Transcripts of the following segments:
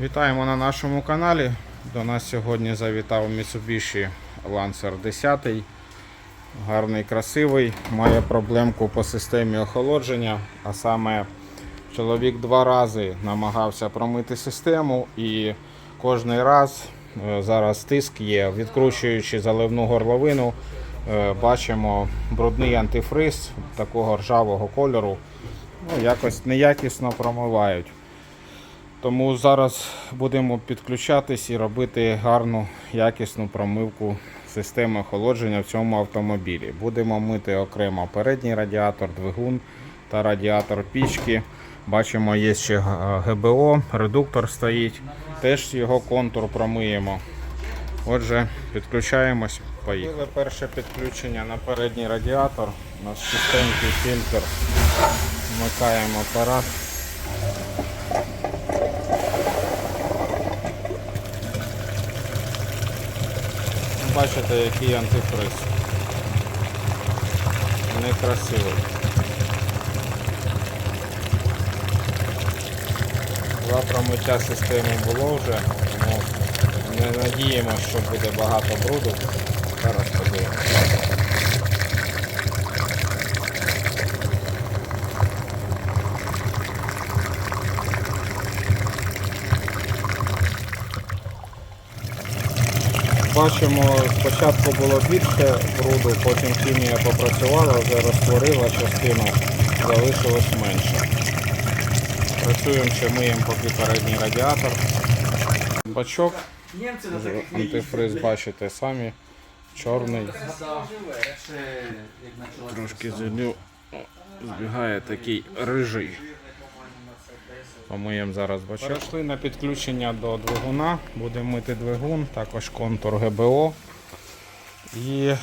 Вітаємо на нашому каналі. До нас сьогодні завітав Mitsubishi Lancer 10. Гарний, красивий. Має проблемку по системі охолодження. А саме чоловік два рази намагався промити систему і кожний раз е, зараз тиск є, відкручуючи заливну горловину, е, бачимо брудний антифриз такого ржавого кольору. Ну, якось неякісно промивають. Тому зараз будемо підключатись і робити гарну якісну промивку системи охолодження в цьому автомобілі. Будемо мити окремо передній радіатор, двигун та радіатор пічки. Бачимо, є ще ГБО, редуктор стоїть. Теж його контур промиємо. Отже, підключаємось. Поїхали. Перше підключення на передній радіатор. У нас чистенький фільтр. Вмикаємо апарат. Бачите, який антифриз. Некрасивий. Два промиття системи було вже, тому не надіємося, що буде багато бруду. Зараз подивимося. Бачимо, спочатку було більше бруду, потім хімія попрацювала, вже розтворила частину, залишилось менше. Працюємо ще миємо поки передній радіатор. Бачок, антифриз бачите самі, чорний, трошки зелю, збігає такий рижий. Помиємо зараз бачок. Перейшли на підключення до двигуна. Будемо мити двигун, також контур ГБО. І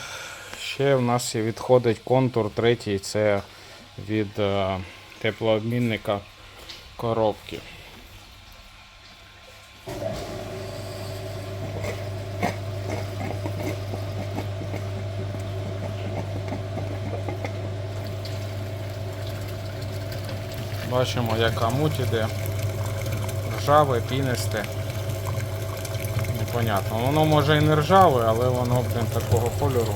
ще в нас відходить контур третій, це від е, теплообмінника коробки. Бачимо, яка муть іде. Ржаве, пінисте. Непонятно. Воно може і не ржаве, але воно блин, такого кольору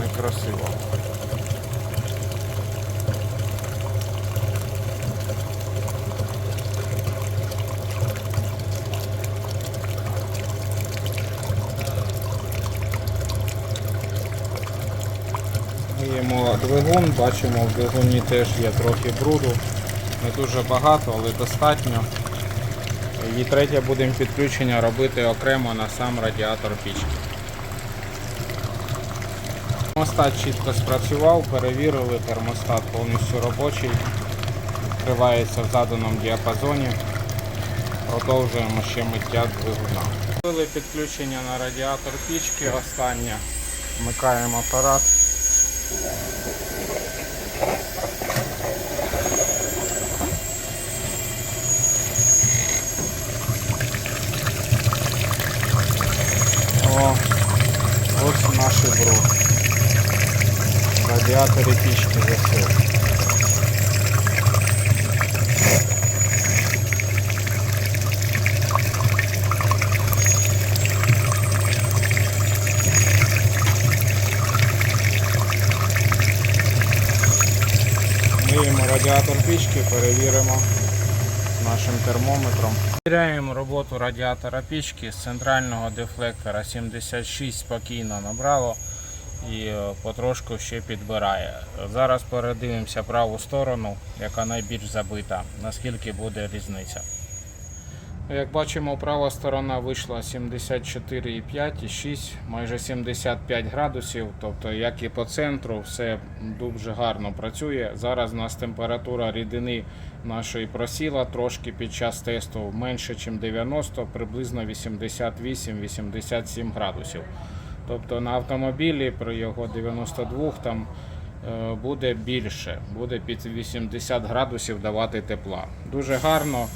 некрасиво. Двигун, бачимо, в двигуні теж є трохи бруду. Не дуже багато, але достатньо. І третє будемо підключення робити окремо на сам радіатор пічки. Термостат чітко спрацював, перевірили, термостат повністю робочий, відкривається в заданому діапазоні. Продовжуємо ще миття двигуна. Зробили підключення на радіатор пічки, останнє. Вмикаємо апарат. Наші бруд. Радіатори пічки засил. Миємо радіатор пічки, перевіримо нашим термометром. Перевіряємо роботу радіатора пічки з центрального дефлектора 76 спокійно набрало і е, потрошку ще підбирає. Зараз передивимося праву сторону, яка найбільш забита, наскільки буде різниця. Як бачимо, права сторона вийшла 74,5 і 6, майже 75 градусів. Тобто, як і по центру, все дуже гарно працює. Зараз у нас температура рідини нашої просіла трошки під час тесту менше, ніж 90, приблизно 88-87 градусів. Тобто на автомобілі при його 92 там е, буде більше, буде під 80 градусів давати тепла. Дуже гарно.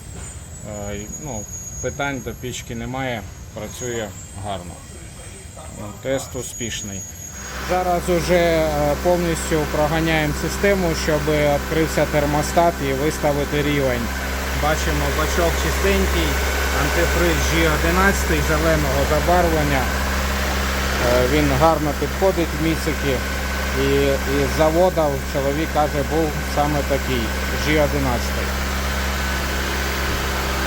Е, Ну, питань до пічки немає, працює гарно. Ну, Тест успішний. Зараз уже е, повністю проганяємо систему, щоб відкрився термостат і виставити рівень. Бачимо, бачок чистенький, Антифриз G11 зеленого забарвлення. Е, Він гарно підходить в місяки. І, і з завода чоловік каже, був саме такий G11.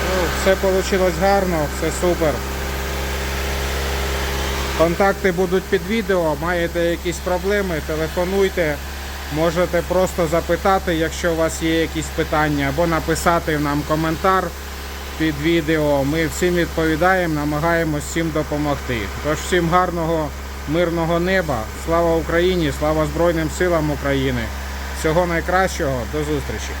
Ну, Все вийшло гарно, все супер. Контакти будуть під відео. Маєте якісь проблеми, телефонуйте. Можете просто запитати, якщо у вас є якісь питання, або написати нам коментар під відео. Ми всім відповідаємо, намагаємось всім допомогти. Тож всім гарного, мирного неба. Слава Україні! Слава Збройним силам України! Всього найкращого, до зустрічі!